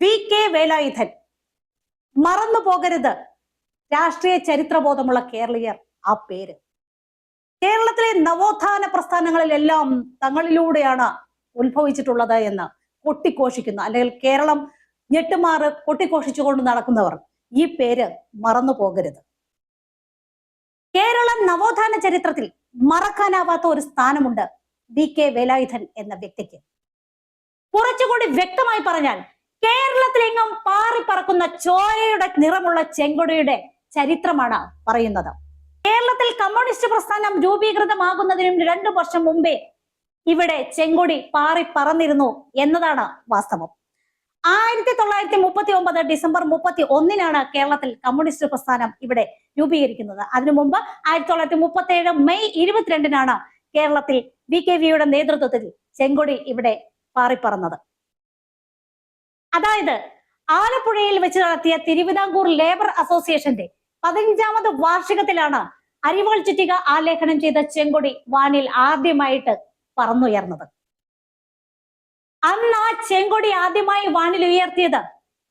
V K Velayudhan. മറന്നു പോകരുത്. രാഷ്ട്രീയ ചരിത്രബോധമുള്ള കേരളീയർ ആ പേര്. കേരളത്തിലെ നവോത്ഥാന പ്രസ്ഥാനങ്ങളിലെല്ലാം തങ്ങളിലൂടെയാണ് ഉത്ഭവിച്ചിട്ടുള്ളത് എന്ന് കൊട്ടിഘോഷിക്കുന്ന. അല്ലെങ്കിൽ കേരളം ഞെട്ടുമാറ് കൊട്ടിഘോഷിച്ചുകൊണ്ട് നടക്കുന്നവർ ഈ പേര് മറന്നു പോകരുത്. കേരള നവോത്ഥാന ചരിത്രത്തിൽ മറക്കാനാവാത്ത ഒരു സ്ഥാനമുണ്ട് വി കെ വേലായുധൻ എന്ന വ്യക്തിക്ക്. കുറച്ചുകൂടി വ്യക്തമായി പറഞ്ഞാൽ കേരളത്തിലെങ്ങും പാറി പറക്കുന്ന ചോരയുടെ നിറമുള്ള ചെങ്കൊടിയുടെ ചരിത്രമാണ് പറയുന്നത്. കേരളത്തിൽ കമ്മ്യൂണിസ്റ്റ് പ്രസ്ഥാനം രൂപീകൃതമാകുന്നതിനും രണ്ടു വർഷം മുമ്പേ ഇവിടെ ചെങ്കൊടി പാറി പറന്നിരുന്നു എന്നതാണ് വാസ്തവം. ആയിരത്തി തൊള്ളായിരത്തി മുപ്പത്തി ഒമ്പത് ഡിസംബർ മുപ്പത്തി ഒന്നിനാണ് കേരളത്തിൽ കമ്മ്യൂണിസ്റ്റ് പ്രസ്ഥാനം ഇവിടെ രൂപീകരിക്കുന്നത്. അതിനു മുമ്പ് ആയിരത്തി തൊള്ളായിരത്തി മുപ്പത്തി ഏഴ് മെയ് ഇരുപത്തിരണ്ടിനാണ് കേരളത്തിൽ വി കെ വിയുടെ നേതൃത്വത്തിൽ ചെങ്കൊടി ഇവിടെ പാറിപ്പറന്നത്. അതായത് ആലപ്പുഴയിൽ വെച്ച് നടത്തിയ തിരുവിതാംകൂർ ലേബർ അസോസിയേഷന്റെ പതിനഞ്ചാമത് വാർഷികത്തിലാണ് അരിവാൾ ചുറ്റിക ആലേഖനം ചെയ്ത ചെങ്കൊടി വാനിൽ ആദ്യമായിട്ട് പറന്നുയർന്നത്. അന്ന് ആ ചെങ്കൊടി ആദ്യമായി വാനിൽ ഉയർത്തിയത്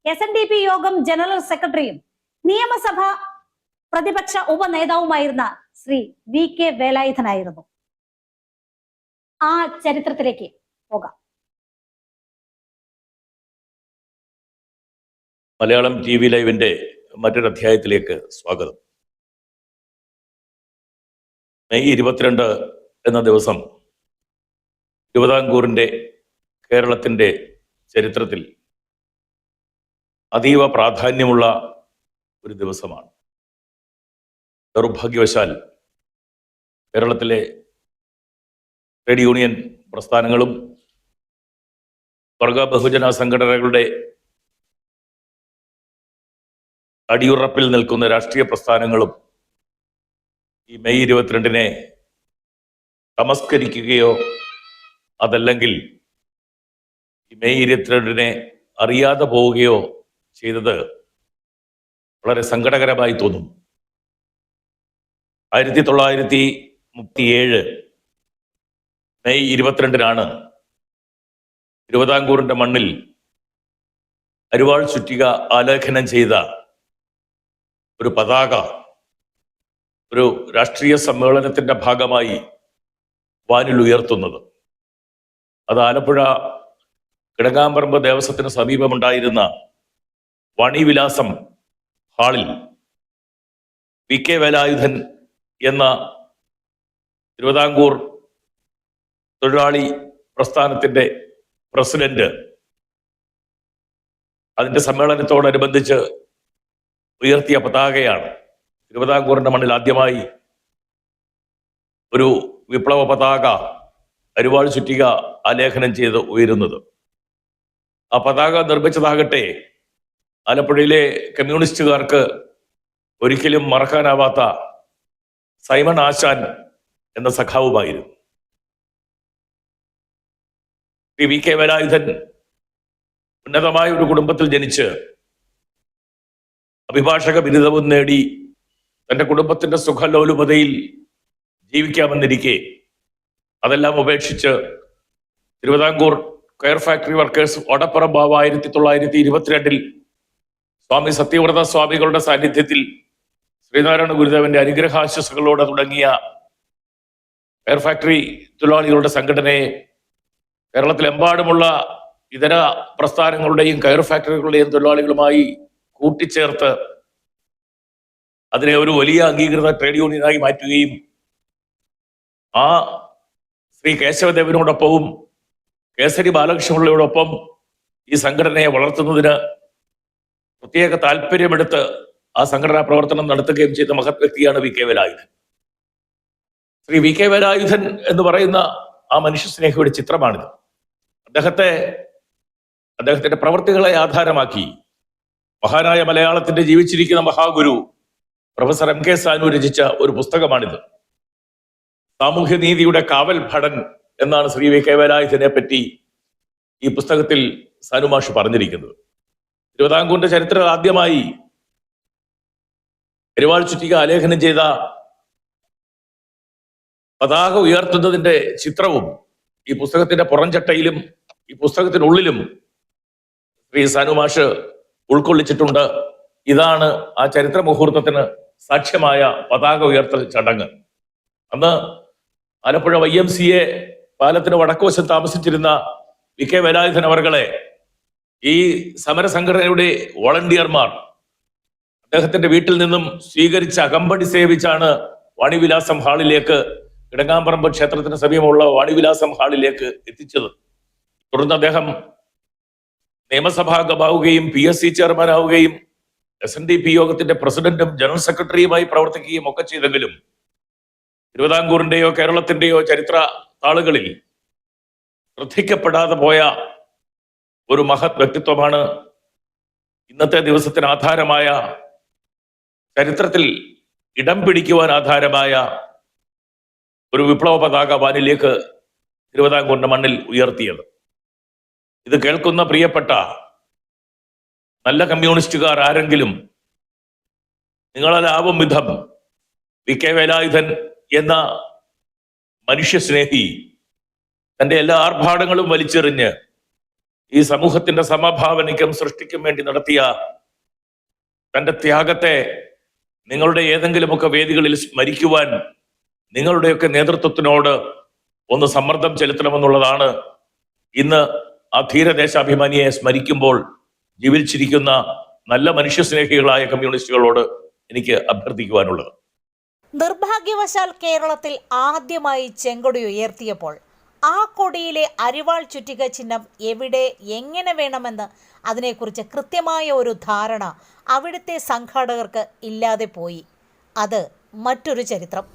എസ് എൻ ഡി പി യോഗം ജനറൽ സെക്രട്ടറിയും നിയമസഭ പ്രതിപക്ഷ ഉപനേതാവുമായിരുന്ന ശ്രീ വി കെ വേലായുധനായിരുന്നു. ആ ചരിത്രത്തിലേക്ക് പോകാം. മലയാളം ടി വി ലൈവിന്റെ മറ്റൊരു അധ്യായത്തിലേക്ക് സ്വാഗതം. മെയ് ഇരുപത്തിരണ്ട് എന്ന ദിവസം തിരുവിതാംകൂറിന്റെ കേരളത്തിന്റെ ചരിത്രത്തിൽ അതീവ പ്രാധാന്യമുള്ള ഒരു ദിവസമാണ്. ദൗർഭാഗ്യവശാൽ കേരളത്തിലെ ട്രേഡ് യൂണിയൻ പ്രസ്ഥാനങ്ങളും വർഗ ബഹുജന സംഘടനകളുടെ അടിയുറപ്പിൽ നിൽക്കുന്ന രാഷ്ട്രീയ പ്രസ്ഥാനങ്ങളും ഈ മെയ് ഇരുപത്തിരണ്ടിനെ തമസ്കരിക്കുകയോ അതല്ലെങ്കിൽ ഈ മെയ് ഇരുപത്തിരണ്ടിനെ അറിയാതെ പോവുകയോ ചെയ്തത് വളരെ സങ്കടകരമായി തോന്നും. ആയിരത്തി തൊള്ളായിരത്തി മുപ്പത്തിയേഴ് മെയ് ഇരുപത്തിരണ്ടിനാണ് തിരുവിതാംകൂറിന്റെ മണ്ണിൽ അരുവാൾ ചുറ്റിക ആലേഖനം ചെയ്ത ഒരു പതാക ഒരു രാഷ്ട്രീയ സമ്മേളനത്തിന്റെ ഭാഗമായി വാനിൽ ഉയർത്തുന്നത്. അത് ആലപ്പുഴ കിടങ്ങാമ്പറമ്പ് ദേവസ്വത്തിന് സമീപമുണ്ടായിരുന്ന വണിവിലാസം ഹാളിൽ വി കെ വേലായുധൻ എന്ന തിരുവിതാംകൂർ തൊഴിലാളി പ്രസ്ഥാനത്തിന്റെ പ്രസിഡന്റ് അതിന്റെ സമ്മേളനത്തോടനുബന്ധിച്ച് ഉയർത്തിയ പതാകയാണ്. തിരുവിതാംകൂറിന്റെ മണ്ണിൽ ആദ്യമായി ഒരു വിപ്ലവ പതാക അരുവാൾ ചുറ്റിക ആലേഖനം ചെയ്ത് ഉയരുന്നത്. ആ പതാക നിർമ്മിച്ചതാകട്ടെ ആലപ്പുഴയിലെ കമ്മ്യൂണിസ്റ്റുകാർക്ക് ഒരിക്കലും മറക്കാനാവാത്ത സൈമൺ ആശാൻ എന്ന സഖാവുമായിരുന്നു. ശ്രീ വി കെ വേലായുധൻ ഉന്നതമായ ഒരു കുടുംബത്തിൽ ജനിച്ച് അഭിഭാഷക ബിരുദവും നേടി തന്റെ കുടുംബത്തിന്റെ സുഖലോലുപതയിൽ ജീവിക്കാമെന്നിരിക്കെ അതെല്ലാം ഉപേക്ഷിച്ച് തിരുവിതാംകൂർ കയർ ഫാക്ടറി വർക്കേഴ്സ് ഓടപ്പുറം ബാബ ആയിരത്തി തൊള്ളായിരത്തി ഇരുപത്തിരണ്ടിൽ സ്വാമി സത്യവ്രത സ്വാമികളുടെ സാന്നിധ്യത്തിൽ ശ്രീനാരായണ ഗുരുദേവന്റെ അനുഗ്രഹാശസ്സുകളോടെ തുടങ്ങിയ കയർ ഫാക്ടറി തൊഴിലാളികളുടെ സംഘടനയെ കേരളത്തിലെമ്പാടുമുള്ള ഇതര പ്രസ്ഥാനങ്ങളുടെയും കയർ ഫാക്ടറികളുടെയും തൊഴിലാളികളുമായി കൂട്ടിച്ചേർത്ത് അതിനെ ഒരു വലിയ അംഗീകൃത ട്രേഡ് യൂണിയനായി മാറ്റുകയും ആ ശ്രീ കേശവദേവനോടൊപ്പവും കേസരി ബാലകൃഷ്ണപിള്ളയോടൊപ്പം ഈ സംഘടനയെ വളർത്തുന്നതിന് പ്രത്യേക താല്പര്യമെടുത്ത് ആ സംഘടനാ പ്രവർത്തനം നടത്തുകയും ചെയ്ത മഹത് വ്യക്തിയാണ് V K Varayudhan Shri V K Varayudhan എന്ന് പറയുന്ന ആ മനുഷ്യസ്നേഹിയുടെ ചിത്രമാണിത്. അദ്ദേഹത്തെ അദ്ദേഹത്തിന്റെ പ്രവൃത്തികളെ ആധാരമാക്കി മഹാനായ മലയാളത്തിന്റെ ജീവിച്ചിരിക്കുന്ന മഹാഗുരു പ്രൊഫസർ എം കെ സാനു രചിച്ച ഒരു പുസ്തകമാണിത്. സാമൂഹ്യനീതിയുടെ കാവൽ ഭടൻ എന്നാണ് ശ്രീ വി കെ വരായുധനെ പറ്റി ഈ പുസ്തകത്തിൽ സാനുമാഷ് പറഞ്ഞിരിക്കുന്നത്. തിരുവിതാംകൂറിന്റെ ചരിത്രം ആദ്യമായി പെരുവാൾ ചുറ്റിക ആലേഖനം ചെയ്ത പതാക ഉയർത്തുന്നതിന്റെ ചിത്രവും ഈ പുസ്തകത്തിന്റെ പുറംചട്ടയിലും ഈ പുസ്തകത്തിനുള്ളിലും ശ്രീ സനുമാഷ് ഉൾക്കൊള്ളിച്ചിട്ടുണ്ട്. ഇതാണ് ആ ചരിത്ര മുഹൂർത്തത്തിന് സാക്ഷ്യമായ പതാക ഉയർത്തൽ ചടങ്ങ്. അന്ന് Alappuzha Y M C A പാലത്തിന് വടക്കുവശം താമസിച്ചിരുന്ന വി കെ വേലായുധൻ അവർകളെ ഈ സമരസംഘടനയുടെ വോളണ്ടിയർമാർ അദ്ദേഹത്തിന്റെ വീട്ടിൽ നിന്നും സ്വീകരിച്ച അകമ്പടി സേവിച്ചാണ് വാണിവിലാസം ഹാളിലേക്ക് കിടങ്ങാമ്പറമ്പ് ക്ഷേത്രത്തിന് സമീപമുള്ള വാണിവിലാസം ഹാളിലേക്ക് എത്തിച്ചത്. തുടർന്ന് അദ്ദേഹം നിയമസഭാംഗമാവുകയും പി എസ് സി ചെയർമാനാവുകയും എസ് എൻ ഡി പി യോഗത്തിന്റെ പ്രസിഡന്റും ജനറൽ സെക്രട്ടറിയുമായി പ്രവർത്തിക്കുകയും ഒക്കെ ചെയ്തെങ്കിലും തിരുവിതാംകൂറിന്റെയോ കേരളത്തിന്റെയോ ചരിത്ര താളുകളിൽ ശ്രദ്ധിക്കപ്പെടാതെ പോയ ഒരു മഹത് വ്യക്തിത്വമാണ് ഇന്നത്തെ ദിവസത്തിന് ആധാരമായ ചരിത്രത്തിൽ ഇടം പിടിക്കുവാൻ ആധാരമായ ഒരു വിപ്ലവ പതാക വാനിലേക്ക് തിരുവിതാംകൂറിന്റെ മണ്ണിൽ ഉയർത്തിയത്. ഇത് കേൾക്കുന്ന പ്രിയപ്പെട്ട നല്ല കമ്മ്യൂണിസ്റ്റുകാർ ആരെങ്കിലും നിങ്ങളാലാവും വിധം വി കെ വേലായുധൻ എന്ന മനുഷ്യസ്നേഹി തന്റെ എല്ലാ ആർഭാടങ്ങളും വലിച്ചെറിഞ്ഞ് ഈ സമൂഹത്തിന്റെ സമഭാവനയ്ക്കും സൃഷ്ടിക്കും വേണ്ടി നടത്തിയ തന്റെ ത്യാഗത്തെ നിങ്ങളുടെ ഏതെങ്കിലുമൊക്കെ വേദികളിൽ സ്മരിക്കുവാൻ നിങ്ങളുടെയൊക്കെ നേതൃത്വത്തിനോട് ഒന്ന് സമ്മർദ്ദം ചെലുത്തണമെന്നുള്ളതാണ് ഇന്ന് ആ ധീരദേശാഭിമാനിയെ സ്മരിക്കുമ്പോൾ ജീവിച്ചിരിക്കുന്ന നല്ല മനുഷ്യസ്നേഹികളായ കമ്മ്യൂണിസ്റ്റുകളോട് എനിക്ക് അഭ്യർത്ഥിക്കുവാനുള്ളത്. നിർഭാഗ്യവശാൽ കേരളത്തിൽ ആദ്യമായി ചെങ്കൊടി ഉയർത്തിയപ്പോൾ ആ കൊടിയിലെ അരിവാൾ ചുറ്റിക ചിഹ്നം എവിടെ എങ്ങനെ വേണമെന്ന് അതിനെക്കുറിച്ച് കൃത്യമായ ഒരു ധാരണ അവിടുത്തെ സംഘാടകർക്ക് ഇല്ലാതെ പോയി. അത് മറ്റൊരു ചരിത്രം.